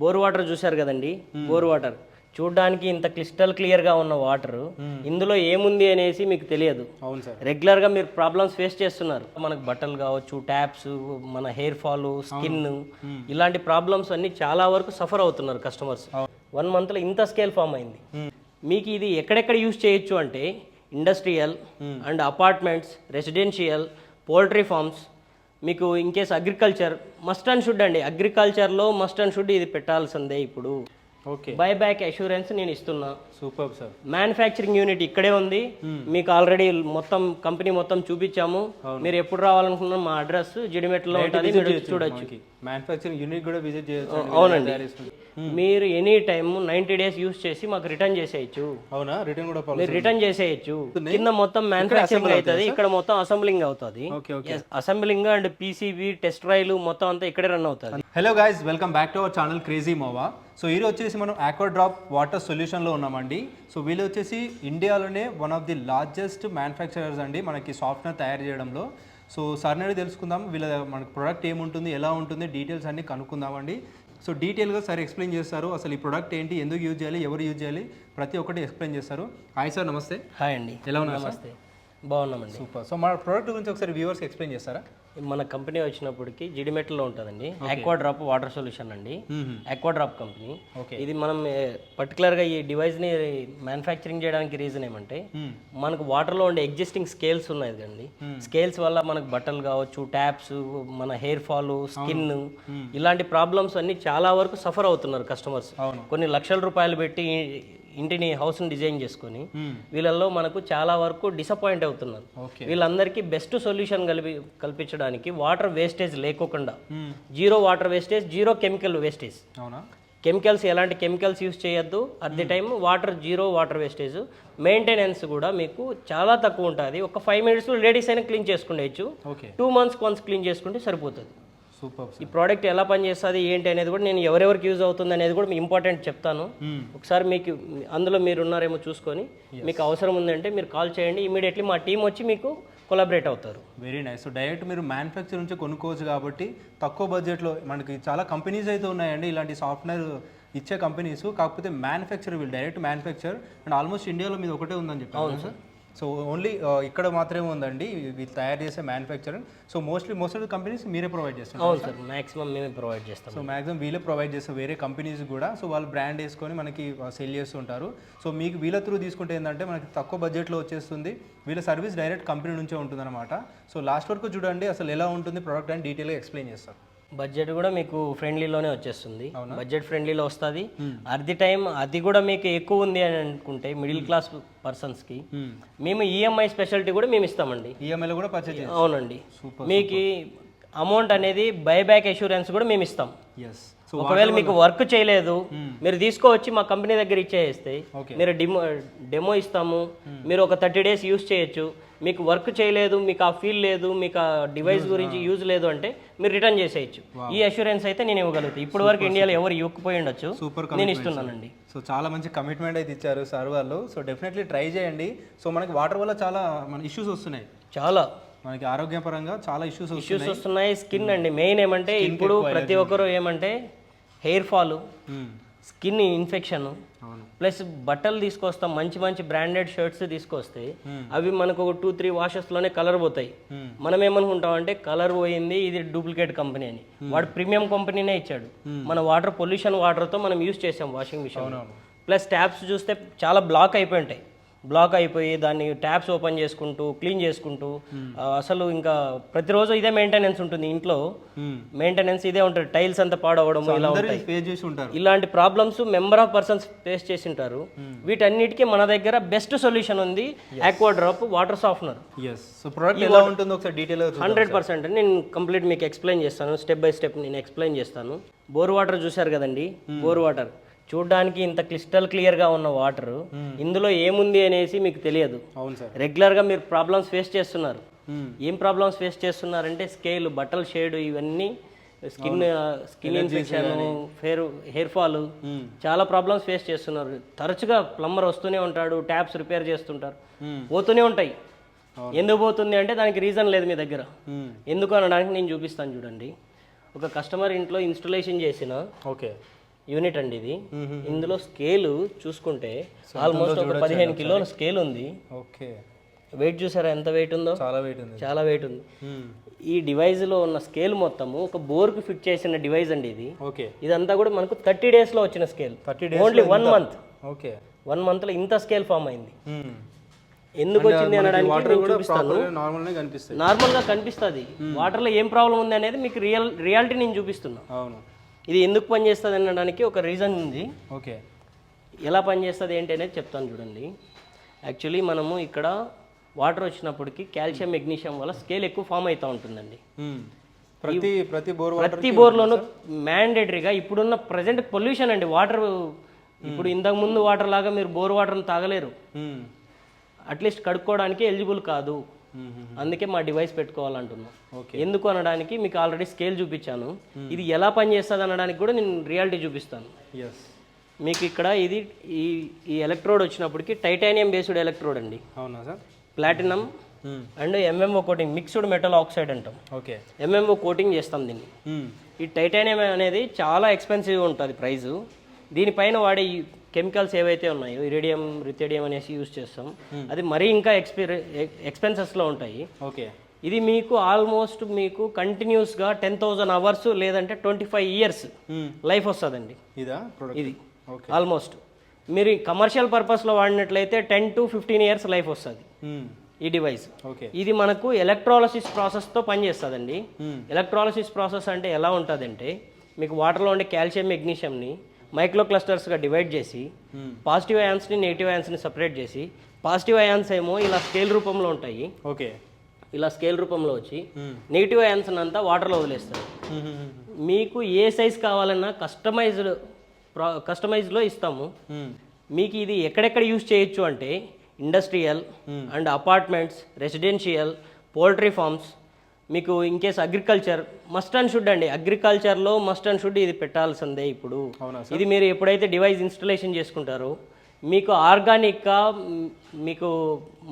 Bore water చూశారు కదండి? Bore water. చూడడానికి ఇంత క్రిస్టల్ క్లియర్గా ఉన్న వాటర్ ఇందులో ఏముంది అనేసి మీకు తెలియదు. అవును సార్. రెగ్యులర్గా మీరు ప్రాబ్లమ్స్ ఫేస్ చేస్తున్నారు. మనకు బట్టలు కావచ్చు ట్యాప్స్ మన హెయిర్ ఫాల్ స్కిన్ ఇలాంటి ప్రాబ్లమ్స్ అన్ని చాలా వరకు సఫర్ అవుతున్నారు కస్టమర్స్. వన్ మంత్లో ఇంత స్కేల్ ఫామ్ అయింది. మీకు ఇది ఎక్కడెక్కడ యూజ్ చేయొచ్చు అంటే industrial and apartments residential poultry farms మీకు in case agriculture must and should అండి. అగ్రికల్చర్లో మస్ట్ అండ్ షుడ్ ఇది పెట్టాల్సిందే ఇప్పుడు. ఓకే బై బ్యాక్ అష్యూరెన్స్ నేను ఇస్తున్నా. సూపర్ సార్ మ్యానుఫ్యాక్చరింగ్ యూనిట్ ఇక్కడే ఉంది. మీకు ఆల్రెడీ మొత్తం కంపెనీ మొత్తం చూపించాము. మీరు ఎప్పుడు రావాలనుకున్నా మా అడ్రస్ జిడిమెట్లో ఉంటుంది. చూడొచ్చు. మ్యానుఫ్యాక్చరింగ్ యూనిట్ కూడా విజిట్ చేయొచ్చు. అవునండి. మీరు any time ninety days use చేసి మాకు రిటర్న్ చేసేయచ్చు. అవునా? రిటర్న్ కూడా మీరు రిటర్న్ చేసేయచ్చు. కింద మొత్తం మ్యానుఫ్యాక్చరింగ్ అవుతుంది. ఇక్కడ మొత్తం అసెంబ్లింగ్ అవుతుంది. Okay okay assembling and PCB test రైలు మొత్తం అంతా ఇక్కడే రన్ అవుతుంది. Hello guys welcome back to our channel crazy మోవా so ఈరోజు వచ్చేసి మనం ఆక్వా డ్రాప్ వాటర్ సొల్యూషన్లో ఉన్నామండి. సో వీళ్ళు వచ్చేసి ఇండియాలోనే one of the largest manufacturers అండి మనకి సాఫ్ట్వేర్ తయారు చేయడంలో. సో సార్ అనేది తెలుసుకుందాం. వీళ్ళ మనకి ప్రోడక్ట్ ఏముంటుంది ఎలా ఉంటుంది డీటెయిల్స్ అన్ని కనుక్కుందామండి. సో డీటెయిల్గా సార్ ఎక్స్ప్లెయిన్ చేస్తారు. అసలు ఈ ప్రోడక్ట్ ఏంటి ఎందుకు యూజ్ చేయాలి ఎవరు యూజ్ చేయాలి ప్రతి ఒక్కటి ఎక్స్ప్లెయిన్ చేస్తారు. హాయ్ సార్ నమస్తే. హాయ్ అండి. ఎలా ఉన్నారు నమస్తే. బాగున్నామండి. సూపర్. సో మన ప్రోడక్ట్ గురించి ఒకసారి వ్యూవర్స్కి ఎక్స్ప్లెయిన్ చేస్తారా? మన కంపెనీ వచ్చినప్పటికి జిడిమెట్లో ఉంటుందండి. ఆక్వా డ్రాప్ వాటర్ సొల్యూషన్ అండి. Aqua drop company. ఇది మనం పర్టికులర్గా ఈ డివైస్ని మ్యానుఫ్యాక్చరింగ్ చేయడానికి రీజన్ ఏమంటే మనకు వాటర్లో ఉండే ఎగ్జిస్టింగ్ స్కేల్స్ ఉన్నాయి కదండి. స్కేల్స్ వల్ల మనకు బట్టలు కావచ్చు ట్యాప్స్ మన హెయిర్ ఫాల్ స్కిన్ ఇలాంటి ప్రాబ్లమ్స్ అన్ని చాలా వరకు సఫర్ అవుతున్నారు కస్టమర్స్. కొన్ని లక్షల రూపాయలు పెట్టి ఇంటిని హౌస్ని డిజైన్ చేసుకొని వీళ్ళల్లో మనకు చాలా వరకు డిసప్పాయింట్ అవుతున్నారు. వీళ్ళందరికీ బెస్ట్ సొల్యూషన్ కలిపి కల్పించడానికి వాటర్ వేస్టేజ్ లేకోకుండా zero water wastage zero chemical wastage chemicals ఎలాంటి కెమికల్స్ యూస్ చేయొద్దు. At the time water zero water wastage maintenance కూడా మీకు చాలా తక్కువ ఉంటుంది. ఒక ఫైవ్ మినిట్స్లో లేడీస్ అయినా clean చేసుకునేయచ్చు. Okay two months once clean చేసుకుంటే సరిపోతుంది. సూపర్ ఈ ప్రోడక్ట్ ఎలా పనిచేస్తుంది ఏంటి అనేది కూడా నేను ఎవరెవరికి యూజ్ అవుతుంది అనేది కూడా ఇంపార్టెంట్ చెప్తాను. ఒకసారి మీకు అందులో మీరు ఉన్నారేమో చూసుకొని మీకు అవసరం ఉందంటే మీరు కాల్ చేయండి. ఇమీడియట్లీ మా టీం వచ్చి మీకు కొలాబరేట్ అవుతారు. వెరీ నైస్ సో డైరెక్ట్ మీరు మ్యానుఫ్యాక్చర్ నుంచి కొనుక్కోవచ్చు కాబట్టి తక్కువ బడ్జెట్లో మనకి చాలా కంపెనీస్ అయితే ఉన్నాయండి. ఇలాంటి సాఫ్ట్వేర్ ఇచ్చే కంపెనీస్ కాకపోతే మ్యానుఫ్యాక్చర్ వీళ్ళు డైరెక్ట్ మ్యానుఫ్యాక్చర్ అండ్ ఆల్మోస్ట్ ఇండియాలో మీద ఒకటే ఉందని చెప్పారు సార్ సో ఓన్లీ ఇక్కడ మాత్రమే ఉందండి. వీళ్ళు తయారు చేసే manufacturing so mostly most of the companies మీరే ప్రొవైడ్ చేస్తారు అవును సార్ మాక్సిమం మేమే ప్రొవైడ్ చేస్తాం. సో మాక్సిమం వీళ్ళే ప్రొవైడ్ చేస్తారు వేరే కంపెనీస్ కూడా. సో వాళ్ళు బ్రాండ్ వేసుకొని మనకి సెల్ చేస్తుంటారు. సో మీకు వీళ్ళ త్రూ తీసుకుంటే ఏంటంటే మనకి తక్కువ బడ్జెట్లో వచ్చేస్తుంది. వీళ్ళ సర్వీస్ డైరెక్ట్ కంపెనీ నుంచే ఉంటుందన్నమాట. సో లాస్ట్ వరకు చూడండి అసలు ఎలా ఉంటుంది ప్రోడక్ట్ అని డీటెయిల్గా ఎక్స్ప్లెయిన్ చేస్తారు బడ్జెట్ కూడా మీకు ఫ్రెండ్లీలోనే వచ్చేస్తుంది. బడ్జెట్ ఫ్రెండ్లీలో వస్తుంది. అట్ ది టైం అది కూడా మీకు ఎక్కువ ఉంది అని అనుకుంటే మిడిల్ క్లాస్ పర్సన్స్కి మేము ఈఎంఐ స్పెషాలిటీ కూడా మేము ఇస్తామండి. ఈఎంఐలో కూడా పర్చేజ్ అవునండి. మీకు అమౌంట్ అనేది బైబ్యాక్ అష్యూరెన్స్ కూడా మేము ఇస్తాం. ఒకవేళ మీకు వర్క్ చేయలేదు మీరు తీసుకోవచ్చి మా కంపెనీ దగ్గర ఇచ్చేస్తే. మీరు డెమో డెమో ఇస్తాము. మీరు ఒక థర్టీ డేస్ యూస్ చేయొచ్చు. మీకు వర్క్ చేయలేదు మీకు ఆ ఫీల్ లేదు మీకు ఆ డివైస్ గురించి యూజ్ లేదు అంటే మీరు రిటర్న్ చేసేయచ్చు. ఈ అష్యూరెన్స్ అయితే నేను ఇవ్వగలుగుతాను ఇప్పటి వరకు ఇండియాలో ఎవరు ఇవ్వకపోయి ఉండొచ్చు. సూపర్ నేను ఇస్తున్నానండి. సో చాలా మంచి కమిట్మెంట్ అయితే ఇచ్చారు సార్ వాళ్ళు. సో డెఫినెట్లీ ట్రై చేయండి. సో మనకి వాటర్ వల్ల చాలా మన ఇష్యూస్ వస్తున్నాయి. చాలా. మనకి ఆరోగ్యపరంగా చాలా ఇష్యూస్ ఇష్యూస్ వస్తున్నాయి. స్కిన్ అండి. మెయిన్ ఏమంటే ఇప్పుడు ప్రతి ఒక్కరు ఏమంటే hair fall. Skin infection. Plus బట్టలు తీసుకొస్తాం మంచి మంచి బ్రాండెడ్ షర్ట్స్ తీసుకొస్తే అవి మనకు ఒక టూ త్రీ లోనే కలర్ పోతాయి. మనం ఏమనుకుంటాం అంటే కలర్ పోయింది ఇది డూప్లికేట్ కంపెనీ అని. వాడు ప్రీమియం కంపెనీనే ఇచ్చాడు. మన వాటర్ పొల్యూషన్ వాటర్తో మనం యూస్ చేసాం వాషింగ్ మిషన్. ప్లస్ ట్యాప్స్ చూస్తే చాలా బ్లాక్ అయిపోయి ఉంటాయి. బ్లాక్ అయిపోయి దాన్ని ట్యాప్స్ ఓపెన్ చేసుకుంటూ క్లీన్ చేసుకుంటూ ఆ, అసలు ఇంకా ప్రతిరోజు ఇదే మెయింటెనెన్స్ ఉంటుంది ఇంట్లో. మెయింటెనెన్స్ ఇదే ఉంటుంది. టైల్స్ అంతా పాడవడం ఇలా ఉంటారు. ఇలాంటి problems member of persons face చేసి ఉంటారు. వీటన్నిటికీ మన దగ్గర బెస్ట్ సొల్యూషన్ ఉంది. Aqua drop water softener hundred percent నేను కంప్లీట్ మీకు ఎక్స్ప్లెయిన్ చేస్తాను. స్టెప్ బై స్టెప్ నేను ఎక్స్ప్లెయిన్ చేస్తాను. బోర్ వాటర్ చూశారు కదండి? బోర్ వాటర్ చూడడానికి ఇంత క్రిస్టల్ క్లియర్గా ఉన్న వాటర్ ఇందులో ఏముంది అనేసి మీకు తెలియదు. అవును సార్. రెగ్యులర్గా మీరు ప్రాబ్లమ్స్ ఫేస్ చేస్తున్నారు. ఏం ప్రాబ్లమ్స్ ఫేస్ చేస్తున్నారంటే స్కేల్ బట్టల షేడ్ ఇవన్నీ skin skin infection hair hair fall చాలా ప్రాబ్లమ్స్ ఫేస్ చేస్తున్నారు. తరచుగా ప్లంబర్ వస్తూనే ఉంటాడు ట్యాప్స్ రిపేర్ చేస్తుంటారు. పోతూనే ఉంటాయి. ఎందుకు పోతుంది అంటే దానికి రీజన్ లేదు మీ దగ్గర. ఎందుకు అనడానికి నేను చూపిస్తాను చూడండి. ఒక కస్టమర్ ఇంట్లో ఇన్స్టలేషన్ చేసిన ఓకే. యూనిట్ అండి ఇది. ఇందులో స్కేల్ చూసుకుంటే ఆల్మోస్ట్ ఒక పదిహేను కిలోల స్కేల్ ఉంది. ఓకే. వెయిట్ చూసారా? ఎంత వెయిట్ ఉందో? చాలా వెయిట్ ఉంది. చాలా వెయిట్ ఉంది. ఈ డివైస్లో ఉన్న స్కేల్ మొత్తము ఒక బోర్కి ఫిట్ చేసిన డివైస్ అండి ఇది. ఓకే. ఇదంతా కూడా మనకు థర్టీ డేస్లో వచ్చిన scale 30 days only one month okay. One మంత్లో ఇంత స్కేల్ ఫామ్ అయింది. ఎందుకు వచ్చింది అనడానికి వాటర్ చూపిస్తాను. కనిపిస్తాయి. నార్మల్గా కనిపిస్తుంది. వాటర్లో ఏం ప్రాబ్లం ఉంది అనేది మీకు రియల్ రియాలిటీ నేను చూపిస్తున్నా. అవును. ఇది ఎందుకు పనిచేస్తుంది అనడానికి ఒక రీజన్ ఉంది. ఓకే. ఎలా పనిచేస్తుంది ఏంటి అనేది చెప్తాను చూడండి. యాక్చువల్లీ మనము ఇక్కడ వాటర్ వచ్చినప్పటికి కాల్షియం మెగ్నీషియం వల్ల స్కేల్ ఎక్కువ ఫామ్ అవుతూ ఉంటుందండి. ప్రతి ప్రతి బోర్ ప్రతి బోర్లోనూ మ్యాండేటరీగా ఇప్పుడున్న ప్రజెంట్ పొల్యూషన్ అండి. వాటర్ ఇప్పుడు ఇంతకు ముందు వాటర్ లాగా మీరు బోర్ వాటర్ని తాగలేరు. అట్లీస్ట్ కడుక్కోవడానికి ఎలిజిబుల్ కాదు. అందుకే మా డివైస్ పెట్టుకోవాలంటున్నాం. ఓకే. ఎందుకు అనడానికి మీకు ఆల్రెడీ స్కేల్ చూపించాను. ఇది ఎలా పనిచేస్తుంది అనడానికి కూడా నేను రియాలిటీ చూపిస్తాను. ఎస్ మీకు ఇక్కడ ఇది ఈ ఈ ఎలక్ట్రోడ్ వచ్చినప్పటికి టైటానియం బేస్డ్ ఎలక్ట్రోడ్ అండి. అవునా sir? Platinum and MMO coating mixed metal oxide అంటాం. ఓకే. ఎంఎంఓ కోటింగ్ చేస్తాం దీన్ని. ఈ టైటానియం అనేది చాలా ఎక్స్పెన్సివ్ ఉంటుంది ప్రైజు. దీనిపైన వాడే కెమికల్స్ ఏవైతే ఉన్నాయో ఇరేడియం రిథేడియం అనేసి యూజ్ చేస్తాం. అది మరీ ఇంకా ఎక్స్పీరి ఎక్స్పెన్సెస్లో ఉంటాయి. ఓకే. ఇది మీకు ఆల్మోస్ట్ మీకు కంటిన్యూస్గా టెన్ థౌజండ్ అవర్స్ లేదంటే ట్వంటీ ఫైవ్ ఇయర్స్ లైఫ్ వస్తుందండి. ఇదా? ఆల్మోస్ట్. మీరు కమర్షియల్ పర్పస్లో వాడినట్లయితే ten to fifteen years life వస్తుంది. ఈ డివైస్. ఓకే ఇది మనకు ఎలక్ట్రాలసిస్ ప్రాసెస్తో పనిచేస్తుందండి. ఎలక్ట్రాలసిస్ ప్రాసెస్ అంటే ఎలా ఉంటుందంటే మీకు వాటర్లో ఉండే కాల్షియం మెగ్నీషియంని మైక్రో క్లస్టర్స్గా డివైడ్ చేసి పాజిటివ్ అయాన్స్ని నెగిటివ్ అయాన్స్ని సపరేట్ చేసి పాజిటివ్ అయాన్స్ ఏమో ఇలా స్కేల్ రూపంలో ఉంటాయి. ఓకే. ఇలా స్కేల్ రూపంలో వచ్చి నెగిటివ్ అయాన్స్ అంతా వాటర్లో వదిలేస్తారు. మీకు ఏ సైజ్ కావాలన్నా కస్టమైజ్డ్ కస్టమైజ్లో ఇస్తాము. మీకు ఇది ఎక్కడెక్కడ యూజ్ చేయొచ్చు అంటే industrial and apartments residential poultry farms మీకు in case agriculture must and should అండి. అగ్రికల్చర్లో మస్ట్ అండ్ షుడ్ ఇది పెట్టాల్సిందే ఇప్పుడు. ఇది మీరు ఎప్పుడైతే డివైస్ ఇన్స్టలేషన్ చేసుకుంటారో మీకు ఆర్గానిక్గా మీకు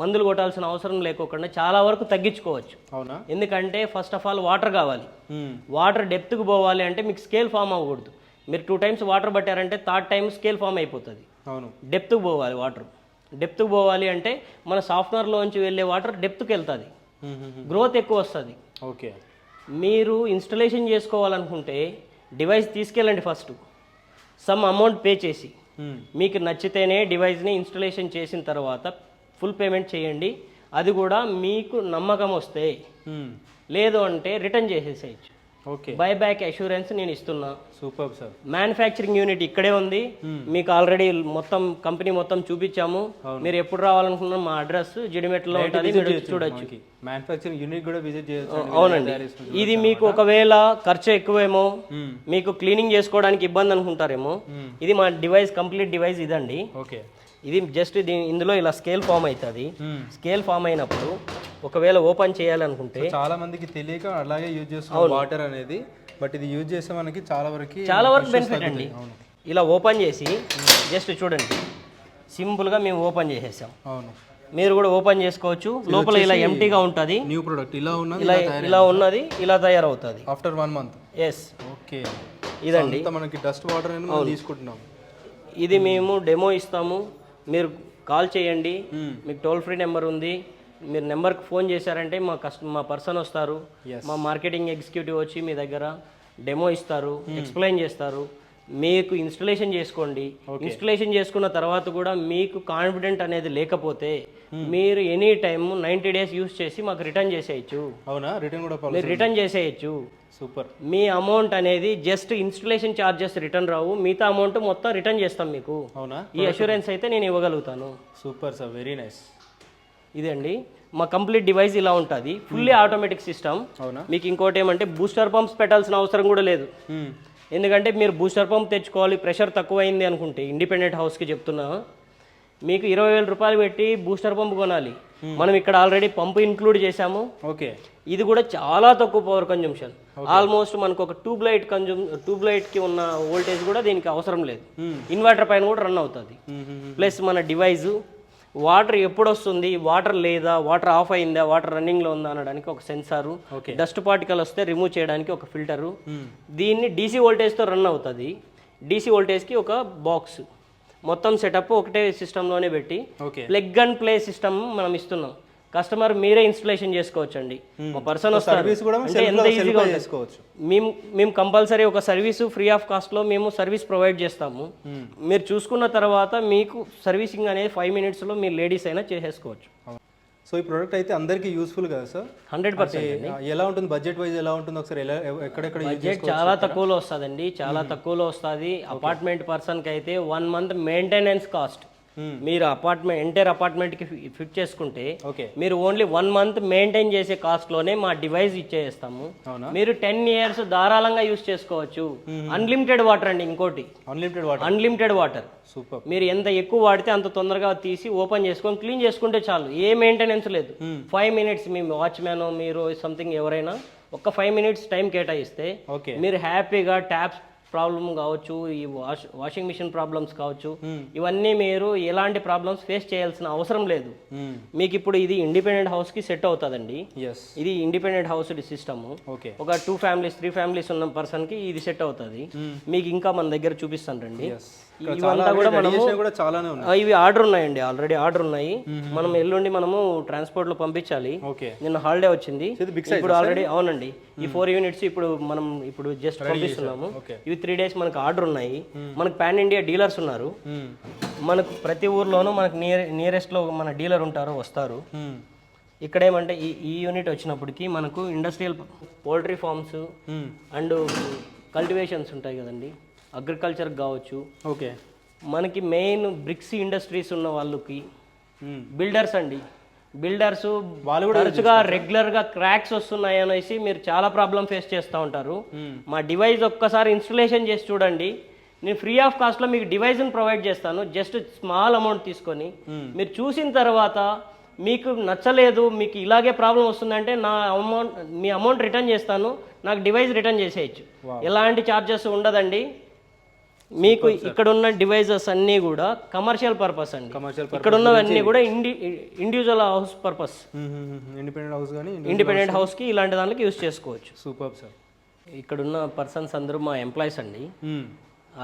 మందులు కొట్టాల్సిన అవసరం లేకోకుండా చాలా వరకు తగ్గించుకోవచ్చు. అవునా? ఎందుకంటే ఫస్ట్ ఆఫ్ ఆల్ వాటర్ కావాలి. వాటర్ డెప్త్కి పోవాలి అంటే మీకు స్కేల్ ఫామ్ అవ్వకూడదు. మీరు టూ టైమ్స్ వాటర్ పట్టారంటే థర్డ్ టైం స్కేల్ ఫామ్ అయిపోతుంది. అవును. డెప్త్కి పోవాలి వాటర్ డెప్త్కి పోవాలి అంటే మన సాఫ్ట్వేర్లోంచి వెళ్ళే వాటర్ డెప్త్కి వెళ్తుంది. గ్రోత్ ఎక్కువ వస్తుంది. ఓకే. మీరు ఇన్స్టలేషన్ చేసుకోవాలనుకుంటే డివైస్ తీసుకెళ్ళండి ఫస్ట్. సమ్ అమౌంట్ పే చేసి. మీకు నచ్చితేనే డివైస్ని ఇన్స్టలేషన్ చేసిన తర్వాత ఫుల్ పేమెంట్ చేయండి. అది కూడా మీకు నమ్మకం వస్తే. లేదు అంటే రిటర్న్ చేసేసేయచ్చు. ఓకే బై బ్యాక్ అష్యూరెన్స్ నేను ఇస్తున్నా. సూపర్ సార్ మ్యానుఫ్యాక్చరింగ్ యూనిట్ ఇక్కడే ఉంది. మీకు ఆల్రెడీ మొత్తం కంపెనీ మొత్తం చూపించాము. మీరు ఎప్పుడు రావాలనుకున్నా మా అడ్రస్ జిడిమెట్లో ఉంటుంది. మీరు చూడొచ్చు. మ్యానుఫ్యాక్చరింగ్ యూనిట్ కూడా విజిట్ చేయొచ్చు అవునండి. ఇది మీకు ఒకవేళ ఖర్చు ఎక్కువేమో మీకు క్లీనింగ్ చేసుకోవడానికి ఇబ్బంది అనుకుంటారేమో. ఇది మా డివైస్ కంప్లీట్ డివైస్ ఇదండి. ఓకే ఇది జస్ట్ ఇందులో ఇలా స్కేల్ ఫామ్ అవుతుంది. స్కేల్ ఫామ్ అయినప్పుడు ఒకవేళ ఓపెన్ చేయాలనుకుంటే చాలా మందికి తెలియక అలాగే యూజ్ చేస్తున్నారు వాటర్ అనేది బట్ ఇది యూజ్ చేస్తే మనకి చాలా వరకు చాలా వరకు బెనిఫిట్ అండి. ఇలా ఓపెన్ చేసి జస్ట్ చూడండి సింపుల్గా మేము ఓపెన్ చేసేసాం. అవును. మీరు కూడా ఓపెన్ చేసుకోవచ్చు. లోపల ఇలా ఎంటీగా ఉంటుంది. న్యూ ప్రొడక్ట్ ఇలా ఉన్నది ఇలా ఇలా ఉన్నది ఇలా తయారవుతుంది. After one month yes okay ఇదండి. మనకి డస్ట్ వాటర్ తీసుకుంటున్నాం. ఇది మేము డెమో ఇస్తాము. మీరు కాల్ చేయండి. మీకు టోల్ ఫ్రీ నెంబర్ ఉంది. మీరు నెంబర్కి ఫోన్ చేశారంటే మా కస్ట మా పర్సన్ వస్తారు. మా మార్కెటింగ్ ఎగ్జిక్యూటివ్ వచ్చి మీ దగ్గర డెమో ఇస్తారు ఎక్స్ప్లెయిన్ చేస్తారు. మీకు ఇన్స్టలేషన్ చేసుకోండి. ఇన్స్టలేషన్ చేసుకున్న తర్వాత కూడా మీకు కాన్ఫిడెంట్ అనేది లేకపోతే మీరు any time ninety days use చేసి మాకు రిటర్న్ చేసేయచ్చు. అవునా? రిటర్న్ కూడా మీరు రిటర్న్ చేసేయచ్చు. సూపర్. మీ అమౌంట్ అనేది జస్ట్ ఇన్స్టలేషన్ ఛార్జెస్ రిటర్న్ రావు. మిగతా అమౌంట్ మొత్తం రిటర్న్ చేస్తాం మీకు. అవునా? ఈ అష్యూరెన్స్ అయితే నేను ఇవ్వగలుగుతాను. Super sir. Very nice. ఇదండి. మా కంప్లీట్ డివైస్ ఇలా ఉంటుంది. ఫుల్లీ ఆటోమేటిక్ సిస్టమ్ అవునా? మీకు ఇంకోటి ఏమంటే బూస్టర్ పంప్స్ పెట్టాల్సిన అవసరం కూడా లేదు. ఎందుకంటే మీరు బూస్టర్ పంప్ తెచ్చుకోవాలి ప్రెషర్ తక్కువైంది అనుకుంటే ఇండిపెండెంట్ హౌస్కి చెప్తున్నా. మీకు ఇరవై వేల రూపాయలు పెట్టి బూస్టర్ పంప్ కొనాలి. మనం ఇక్కడ ఆల్రెడీ పంపు ఇంక్లూడ్ చేశాము. ఓకే. ఇది కూడా చాలా తక్కువ పవర్ కన్జంప్షన్ ఆల్మోస్ట్ మనకు ఒక ట్యూబ్ లైట్ కన్జూమ్ ట్యూబ్ లైట్కి ఉన్న వోల్టేజ్ కూడా దీనికి అవసరం లేదు. ఇన్వర్టర్ పైన కూడా రన్ అవుతుంది. ప్లస్ మన డివైస్ వాటర్ ఎప్పుడు వస్తుంది వాటర్ లేదా? వాటర్ ఆఫ్ అయిందా? వాటర్ రన్నింగ్లో ఉందా? అనడానికి ఒక సెన్సారు. డస్ట్ పార్టికల్ వస్తే రిమూవ్ చేయడానికి ఒక ఫిల్టరు. దీన్ని డీసీ వోల్టేజ్తో రన్ అవుతుంది. డీసీ వోల్టేజ్కి ఒక బాక్స్. మొత్తం సెటప్ ఒకటే సిస్టంలోనే పెట్టి ప్లగ్ అండ్ ప్లే సిస్టమ్ మనం ఇస్తున్నాం. కస్టమర్ మీరే ఇన్స్టలేషన్ చేసుకోవచ్చండి. మా పర్సన్ వస్తారు అంటే ఎంత లో- ఈజీగా లో చేసుకోవచ్చు. మేము మేము కంపల్సరీ ఒక సర్వీస్ ఫ్రీ ఆఫ్ కాస్ట్లో మేము సర్వీస్ ప్రొవైడ్ చేస్తాము. మీరు చూసుకున్న తర్వాత మీకు సర్వీసింగ్ అనేది ఫైవ్ మినిట్స్లో మీరు లేడీస్ అయినా చేసేసుకోవచ్చు. సో ఈ ప్రోడక్ట్ అయితే అందరికీ యూస్ఫుల్ కదా సార్? హండ్రెడ్ పర్సెంట్ ఎలా ఉంటుంది? బడ్జెట్ వైజ్ ఎలా ఉంటుంది? ఒకసారి ఎలా ఎక్కడెక్కడ బడ్జెట్ చాలా తక్కువలో వస్తుందండి. చాలా తక్కువలో వస్తుంది. అపార్ట్మెంట్ పర్సన్కి అయితే వన్ మంత్ మెయింటెనెన్స్ కాస్ట్. మీరు అపార్ట్మెంట్ ఎంటైర్ అపార్ట్మెంట్కి ఫిట్ చేసుకుంటే ఓకే మీరు ఓన్లీ వన్ మంత్ మెయింటైన్ చేసే కాస్ట్లోనే మా డివైస్ ఇచ్చేస్తాము. మీరు టెన్ ఇయర్స్ ధారాళంగా యూస్ చేసుకోవచ్చు. అన్లిమిటెడ్ వాటర్ అండి ఇంకోటి. Unlimited water unlimited water super మీరు ఎంత ఎక్కువ వాడితే అంత తొందరగా తీసి ఓపెన్ చేసుకొని క్లీన్ చేసుకుంటే చాలు. ఏ మెయింటెనెన్స్ లేదు. ఫైవ్ మినిట్స్ మీ వాచ్మ్యాన్ మీరు సంథింగ్ ఎవరైనా ఒక ఫైవ్ మినిట్స్ టైం కేటాయిస్తే ఓకే మీరు హ్యాపీగా ట్యాప్స్ ప్రాబ్లమ్ కావచ్చు ఈ వాష్ వాషింగ్ మిషన్ ప్రాబ్లమ్స్ కావచ్చు ఇవన్నీ మీరు ఎలాంటి ప్రాబ్లమ్స్ ఫేస్ చేయాల్సిన అవసరం లేదు. మీకు ఇప్పుడు ఇది ఇండిపెండెంట్ హౌస్కి సెట్ అవుతుందండి. ఇది ఇండిపెండెంట్ హౌస్ సిస్టమ్ ఓకే ఒక టూ ఫ్యామిలీస్ త్రీ ఫ్యామిలీస్ ఉన్న పర్సన్కి ఇది సెట్ అవుతుంది. మీకు ఇంకా మన దగ్గర చూపిస్తాను రండి. ఇవి ఆర్డర్ ఉన్నాయండి ఆల్రెడీ ఆర్డర్ ఉన్నాయి. మనం ఎల్లుండి మనము ట్రాన్స్పోర్ట్లో పంపించాలి. నిన్న హాలిడే వచ్చింది. ఇప్పుడు ఆల్రెడీ అవునండి. ఈ ఫోర్ యూనిట్స్ ఇప్పుడు మనం ఇప్పుడు జస్ట్ పంపిస్తున్నాము. ఇవి త్రీ డేస్ మనకు ఆర్డర్ ఉన్నాయి. మనకు పాన్ ఇండియా డీలర్స్ ఉన్నారు. మనకు ప్రతి ఊర్లోనూ మనకు నియర్ నియరెస్ట్లో మన డీలర్ ఉంటారు వస్తారు. ఇక్కడ ఏమంటే ఈ ఈ యూనిట్ వచ్చినప్పటికి మనకు industrial poultry farms and cultivations ఉంటాయి కదండి. అగ్రికల్చర్ కావచ్చు. ఓకే. మనకి మెయిన్ బ్రిక్స్ ఇండస్ట్రీస్ ఉన్న వాళ్ళకి బిల్డర్స్ అండి. బిల్డర్స్ వాళ్ళు కూడా తరచుగా రెగ్యులర్గా క్రాక్స్ వస్తున్నాయి అనేసి మీరు చాలా ప్రాబ్లం ఫేస్ చేస్తూ ఉంటారు. మా డివైస్ ఒక్కసారి ఇన్స్టలేషన్ చేసి చూడండి. నేను ఫ్రీ ఆఫ్ కాస్ట్లో మీకు డివైస్ ప్రొవైడ్ చేస్తాను. జస్ట్ స్మాల్ అమౌంట్ తీసుకొని. మీరు చూసిన తర్వాత మీకు నచ్చలేదు మీకు ఇలాగే ప్రాబ్లం వస్తుందంటే నా అమౌంట్ మీ అమౌంట్ రిటర్న్ చేస్తాను. నాకు డివైస్ రిటర్న్ చేసేయచ్చు. ఎలాంటి ఛార్జెస్ ఉండదండి. మీకు ఇక్కడ ఉన్న డివైజెస్ అన్నీ కూడా కమర్షియల్ పర్పస్ అండి. కమర్షియల్ ఇక్కడ ఉన్నవన్నీ కూడా ఇండి individual house purpose independent house కానీ ఇండిపెండెంట్ హౌస్కి ఇలాంటి దానికి యూస్ చేసుకోవచ్చు. సూపర్ సార్ ఇక్కడ ఉన్న పర్సన్స్ అందరూ మా ఎంప్లాయీస్ అండి.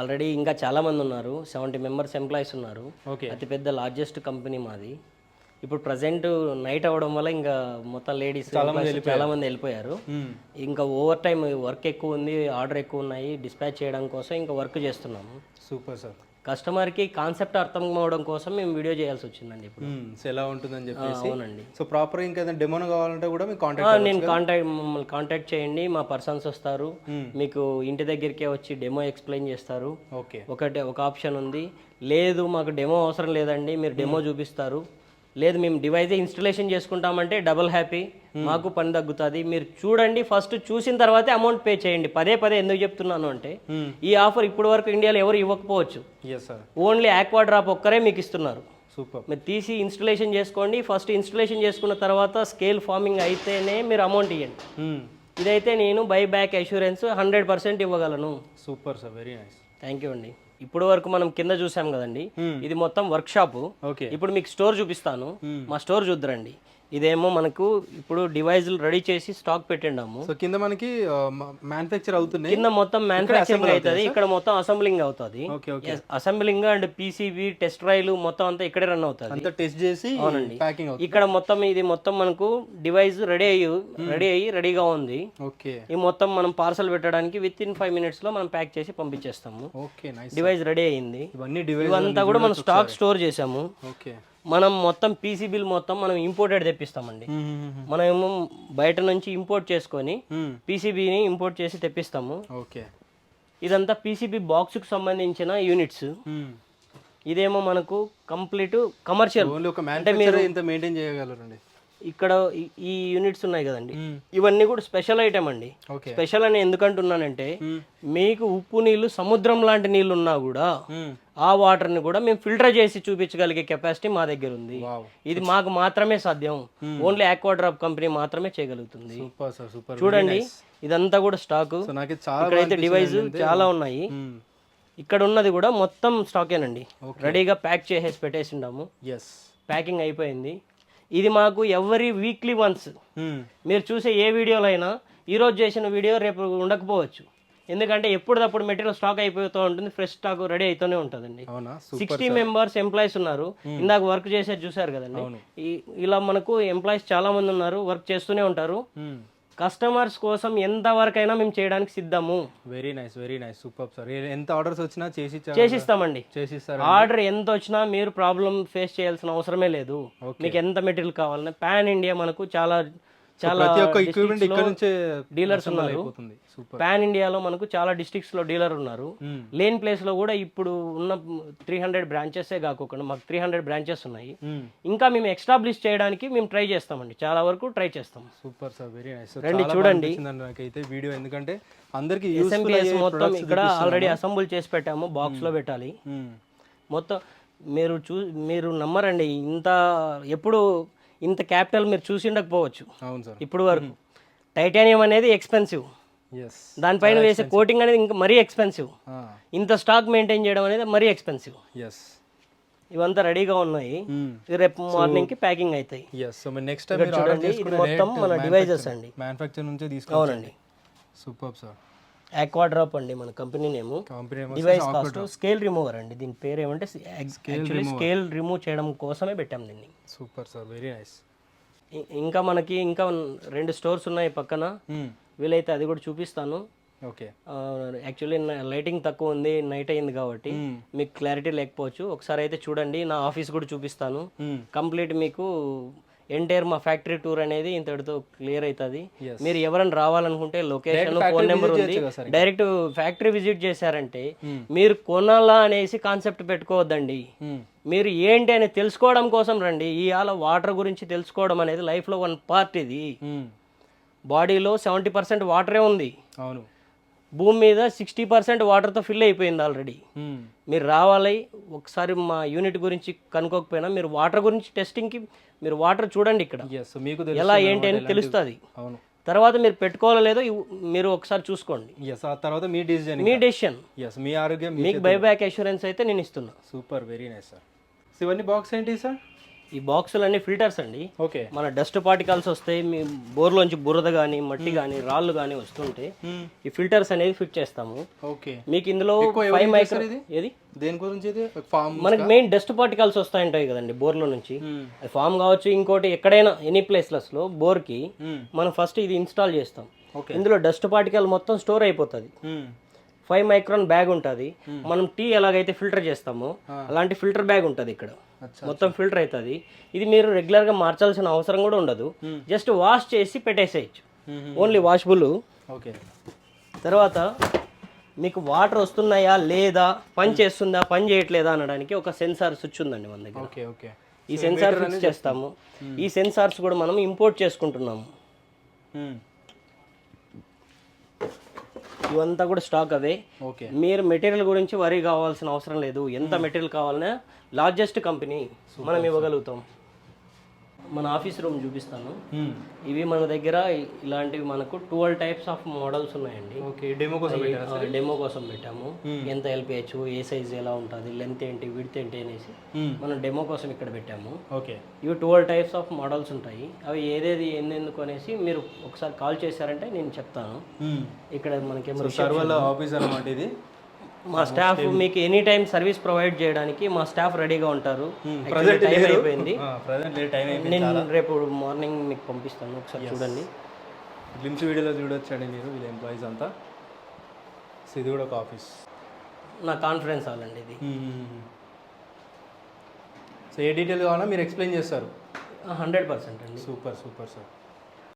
ఆల్రెడీ ఇంకా చాలా మంది ఉన్నారు. సెవెంటీ మెంబర్స్ ఎంప్లాయీస్ ఉన్నారు. ఓకే అతిపెద్ద లార్జెస్ట్ కంపెనీ మాది. ఇప్పుడు ప్రజెంట్ నైట్ అవ్వడం వల్ల ఇంకా మొత్తం లేడీస్ చాలా మంది వెళ్ళిపోయారు. ఇంకా ఓవర్ టైం వర్క్ ఎక్కువ ఉంది ఆర్డర్ ఎక్కువ ఉన్నాయి డిస్పాచ్ చేయడం కోసం ఇంకా వర్క్ చేస్తున్నాము సూపర్ సార్. కస్టమర్కి కాన్సెప్ట్ అర్థం అవడం కోసం మేము వీడియో చేయాల్సి వచ్చిందండి ఇప్పుడు. సో ఎలా ఉంటుందని చెప్పేసి. అవునండి. సో ప్రాపర్ ఇంకా ఏదైనా డెమోన్ కావాలంటే కూడా మీకు కాంటాక్ట్ నేను కాంటాక్ట్ మమ్మల్ని కాంటాక్ట్ చేయండి మా పర్సన్స్ వస్తారు. మీకు ఇంటి దగ్గరికే వచ్చి డెమో ఎక్స్ప్లెయిన్ చేస్తారు. ఓకే. ఒకటి ఒక ఆప్షన్ ఉంది. లేదు మాకు డెమో అవసరం లేదండి మీరు డెమో చూపిస్తారు. లేదు మేము డివైజ్ ఇన్స్టలేషన్ చేసుకుంటామంటే డబుల్ హ్యాపీ మాకు పని తగ్గుతుంది. మీరు చూడండి ఫస్ట్ చూసిన తర్వాతే అమౌంట్ పే చేయండి. పదే పదే ఎందుకు చెప్తున్నాను అంటే ఈ ఆఫర్ ఇప్పటి వరకు ఇండియాలో ఎవరు ఇవ్వకపోవచ్చు. ఓన్లీ ఆక్వా డ్రాప్ ఒక్కరే మీకు ఇస్తున్నారు. సూపర్ మీరు తీసి ఇన్స్టలేషన్ చేసుకోండి. ఫస్ట్ ఇన్స్టలేషన్ చేసుకున్న తర్వాత స్కేల్ ఫార్మింగ్ అయితేనే మీరు అమౌంట్ ఇవ్వండి ఇదైతే నేను buy back assurance hundred percent ఇవ్వగలను. Super sir very nice thank you అండి. ఇప్పుడు వరకు మనం కింద చూసాం కదండి. ఇది మొత్తం వర్క్ షాప్ ఓకే. ఇప్పుడు మీకు స్టోర్ చూపిస్తాను. మా స్టోర్ చూద్దరండి. ఇదేమో మనకు ఇప్పుడు డివైజులు రెడీ చేసి స్టాక్ పెట్టిండాము. సో కింద మనకి మ్యానుఫ్యాక్చర్ అవుతున్నాయి. కింద మొత్తం మ్యానుఫ్యాక్చరింగ్ అవుతుంది. ఇక్కడ మొత్తం అసెంబ్లింగ్ అవుతుంది. అసెంబ్లింగ్ అండ్ పీసీబీ టెస్ట్ రైలు మొత్తం అంతా ఇక్కడే రన్ అవుతుంది. అంతా టెస్ట్ చేసి ప్యాకింగ్ అవుతుంది. ఇక్కడ మొత్తం ఇది మొత్తం మనకు డివైస్ రెడీ అయ్యి రెడీ అయ్యి రెడీగా ఉంది. ఓకే ఈ మొత్తం మనం పార్సల్ పెట్టడానికి విత్ ఇన్ ఫైవ్ మినిట్స్లో మనం ప్యాక్ చేసి పంపించేస్తాము. ఓకే నైస్ డివైస్ రెడీ అయింది ఇవన్నీ డివైస్ ఇవంతా కూడా మనం స్టాక్ స్టోర్ చేసాము ఓకే మనం మొత్తం పీసీబీలు మొత్తం మనం ఇంపోర్టెడ్ తెప్పిస్తామండి. మనం ఏమో బయట నుంచి ఇంపోర్ట్ చేసుకొని పీసీబీని ఇంపోర్ట్ చేసి తెప్పిస్తాము. ఓకే. ఇదంతా పీసీబీ బాక్స్కి సంబంధించిన యూనిట్స్ ఇదేమో మనకు కంప్లీట్ కమర్షియల్ ఒక మ్యానుఫ్యాక్చర్ ఇంత మెయింటైన్ చేయగలరండి. ఇక్కడ ఈ- యూనిట్స్ ఉన్నాయి కదండి. ఇవన్నీ కూడా స్పెషల్ ఐటమ్ అండి. స్పెషల్ అని ఎందుకంటున్నానంటే మీకు ఉప్పు నీళ్ళు సముద్రం లాంటి నీళ్ళు ఉన్నా కూడా ఆ వాటర్ని కూడా మేము ఫిల్టర్ చేసి చూపించగలిగే కెపాసిటీ మా దగ్గర ఉంది. ఇది మాకు మాత్రమే సాధ్యం. ఓన్లీ ఆక్వాడ్రాప్ కంపెనీ మాత్రమే చేయగలుగుతుంది. చూడండి ఇదంతా కూడా స్టాక్ ఇక్కడైతే డివైస్ చాలా ఉన్నాయి. ఇక్కడ ఉన్నది కూడా మొత్తం స్టాకేనండి రెడీగా ప్యాక్ చేసేసి పెట్టేసిండాము. ఎస్ ప్యాకింగ్ అయిపోయింది. ఇది మాకు ఎవరీ వీక్లీ వన్స్ మీరు చూసే ఏ వీడియోలో అయినా ఈరోజు చేసిన వీడియో రేపు ఉండకపోవచ్చు. ఎందుకంటే ఎప్పటిదప్పుడు మెటీరియల్ స్టాక్ అయిపోతూ ఉంటుంది ఫ్రెష్ స్టాక్ రెడీ అవుతూనే ఉంటుందండి. సిక్స్టీ మెంబర్స్ ఎంప్లాయీస్ ఉన్నారు. ఇందాక వర్క్ చేసేది చూసారు కదండి. ఇలా మనకు ఎంప్లాయీస్ చాలా మంది ఉన్నారు వర్క్ చేస్తూనే ఉంటారు. కస్టమర్స్ కోసం ఎంత వరకైనా మేము చేయడానికి సిద్ధము. Very nice very nice super sir ఎంత ఆర్డర్స్ వచ్చినా చేసి చేసిస్తామండి. చేసి ఇస్తారా ఆర్డర్ ఎంత వచ్చినా మీరు ప్రాబ్లం ఫేస్ చేయాల్సిన అవసరమే లేదు. మీకు ఎంత మెటీరియల్ కావాలన్నా పాన్ ఇండియా మనకు చాలా చాలా ప్రతి ఒక్క ఎక్విప్మెంట్ ఇక్కడ నుంచే డీలర్స్ ఉన్నారు. పాన్ ఇండియాలో మనకు చాలా డిస్ట్రిక్ట్స్లో డీలర్ ఉన్నారు. లేని ప్లేస్లో కూడా ఇప్పుడు ఉన్న త్రీ హండ్రెడ్ బ్రాంచెసే కాకుండా మాకు త్రీ హండ్రెడ్ బ్రాంచెస్ ఉన్నాయి. ఇంకా మేము ఎక్స్టాబ్లిష్ చేయడానికి మేము ట్రై చేస్తామండి. చాలా వరకు ట్రై చేస్తాం. సూపర్ సార్ వెరీ నైస్ రండి చూడండి. నాకైతే వీడియో ఎందుకంటే అందరికి ఎస్ఎంపిఎస్ మొత్తం ఇక్కడ ఆల్రెడీ అసెంబుల్ చేసి పెట్టాము బాక్స్లో పెట్టాలి. మొత్తం మీరు చూ మీరు నమ్మరండి. ఇంత ఎప్పుడు ఇంత క్యాపిటల్ మీరు చూసి ఉండకపోవచ్చు. అవును సార్. ఇప్పుడు వరకు. టైటానియం అనేది ఎక్స్పెన్సివ్. ఎస్ దానిపైన వేసే కోటింగ్ అనేది ఇంకా మరీ ఎక్స్పెన్సివ్. ఇంత స్టాక్ మెయింటైన్ చేయడం అనేది మరీ ఎక్స్పెన్సివ్. ఎస్ ఇవంతా రెడీగా ఉన్నాయి. ఇవి రేపు మార్నింగ్కి ప్యాకింగ్ అవుతాయి. నెక్స్ట్ చూడండి. ఇది మొత్తం మన డివైజెస్ అండి. మ్యానుఫ్యాక్చర్ నుంచే తీసుకోవాలి అవునండి. సూపర్ సార్ ఆక్వా డ్రాప్ అండి మన company name. Device cost scale remover అండి. దీని పేరు ఏమంటే స్కేల్ రిమూవ్ చేయడం కోసమే పెట్టాం దీన్ని. Super sir very nice. ఇంకా మనకి ఇంకా రెండు స్టోర్స్ ఉన్నాయి పక్కన. వీలైతే అది కూడా చూపిస్తాను. ఓకే. యాక్చువల్లీ లైటింగ్ తక్కువ ఉంది నైట్ అయింది కాబట్టి మీకు క్లారిటీ లేకపోవచ్చు. ఒకసారి అయితే చూడండి నా ఆఫీస్ కూడా చూపిస్తాను. కంప్లీట్ మీకు ఎంటైర్ మా ఫ్యాక్టరీ టూర్ అనేది ఇంతటితో క్లియర్ అవుతుంది మీరు ఎవరైనా రావాలనుకుంటే లొకేషన్ ఫోన్ నెంబర్ ఉంది. డైరెక్ట్ ఫ్యాక్టరీ విజిట్ చేశారంటే మీరు కొనాలా అనేసి కాన్సెప్ట్ పెట్టుకోవద్దండి. మీరు ఏంటి అని తెలుసుకోవడం కోసం రండి. ఇవాళ వాటర్ గురించి తెలుసుకోవడం అనేది లైఫ్లో వన్ పార్ట్ ఇది. బాడీలో సెవెంటీ పర్సెంట్ వాటరే ఉంది. అవును. భూమి మీద సిక్స్టీ పర్సెంట్ వాటర్తో ఫిల్ అయిపోయింది ఆల్రెడీ. మీరు రావాలి ఒకసారి మా యూనిట్ గురించి కనుక్కోకపోయినా మీరు వాటర్ గురించి టెస్టింగ్కి మీరు వాటర్ చూడండి ఇక్కడ. మీకు ఎలా ఏంటి అని తెలుస్తుంది. అవును. తర్వాత మీరు పెట్టుకోవాలో లేదో మీరు ఒకసారి చూసుకోండి. ఎస్ ఆ తర్వాత మీ డిసిజన్ మీ డెసిషన్ ఎస్ మీ ఆరోగ్యం మీకు బైబ్యాక్ అష్యూరెన్స్ అయితే నేను ఇస్తున్నా. సూపర్ వెరీ నైస్ సార్ ఇవన్నీ బాక్స్ ఏంటి సార్ ఈ బాక్సులు అన్ని ఫిల్టర్స్ అండి. ఓకే. మన డస్ట్ పార్టికల్స్ వస్తాయి మీ బోర్లోంచి బురద కానీ మట్టి కానీ రాళ్ళు కానీ వస్తుంటే ఈ ఫిల్టర్స్ అనేది ఫిట్ చేస్తాము. ఓకే. మీకు ఇందులో ఫైవ్ మైక్రో? ఏది? దేని గురించి ఇది? ఫామ్ మనకి మెయిన్ డస్ట్ పార్టికల్స్ వస్తాయంటాయి కదండి బోర్లో నుంచి. అది ఫామ్ కావచ్చు ఇంకోటి ఎక్కడైనా ఎనీ ప్లేస్లెస్లో బోర్కి మనం ఫస్ట్ ఇది ఇన్స్టాల్ చేస్తాం. ఇందులో డస్ట్ పార్టికల్ మొత్తం స్టోర్ అయిపోతుంది. ఫైవ్ మైక్రాన్ బ్యాగ్ ఉంటుంది. మనం టీ ఎలాగైతే ఫిల్టర్ చేస్తామో అలాంటి ఫిల్టర్ బ్యాగ్ ఉంటుంది ఇక్కడ. మొత్తం ఫిల్టర్ అవుతుంది. ఇది మీరు రెగ్యులర్గా మార్చాల్సిన అవసరం కూడా ఉండదు. జస్ట్ వాష్ చేసి పెట్టేసేయచ్చు. Only washable okay. తర్వాత మీకు వాటర్ వస్తున్నాయా లేదా? పని చేస్తుందా? పని చేయట్లేదా అనడానికి ఒక సెన్సార్ స్విచ్ ఉందండి మన దగ్గర. Okay okay. ఈ సెన్సార్ ఫిక్స్ చేస్తాము. ఈ సెన్సార్స్ కూడా మనం ఇంపోర్ట్ చేసుకుంటున్నాము. ఇవంతా కూడా స్టాక్ అవే. ఓకే. మీరు మెటీరియల్ గురించి వరి కావాల్సిన అవసరం లేదు. ఎంత మెటీరియల్ కావాలన్నా లార్జెస్ట్ కంపెనీ మనం ఇవ్వగలుగుతాం. మన ఆఫీస్ రూమ్ చూపిస్తాను. ఇవి మన దగ్గర ఇలాంటివి మనకు ట్వెల్వ్ టైప్స్ ఆఫ్ మోడల్స్ ఉన్నాయండి. ఓకే డెమో కోసం డెమో కోసం పెట్టాము. ఎంత ఎల్పిహెచ్ ఏ సైజ్ ఎలా ఉంటుంది లెంత్ ఏంటి విడ్త్ ఏంటి అనేసి మనం డెమో కోసం ఇక్కడ పెట్టాము. ఓకే. ఇవి ట్వెల్వ్ టైప్స్ ఆఫ్ మోడల్స్ ఉంటాయి. అవి ఏదేది ఎందుకు అనేసి మీరు ఒకసారి కాల్ చేశారంటే నేను చెప్తాను. ఇక్కడ సర్వల్ ఆఫీస్ అనమాట ఇది. మా స్టాఫ్ మీకు ఎనీ టైం సర్వీస్ ప్రొవైడ్ చేయడానికి మా స్టాఫ్ రెడీగా ఉంటారు. Actually టైం అయిపోయింది. నేను రేపు మార్నింగ్ మీకు పంపిస్తాను ఒకసారి చూడండి. గ్లిమ్స్ వీడియోలో చూడొచ్చండి మీరు వీళ్ళ ఎంప్లాయీస్ అంతా. ఇది కూడా ఒక ఆఫీస్ నా కాన్ఫరెన్స్ హాల్ అండి ఇది. సో ఏ డీటెయిల్ కావాలన్నా మీరు ఎక్స్ప్లెయిన్ చేస్తారు. హండ్రెడ్ పర్సెంట్ అండి. Super super sir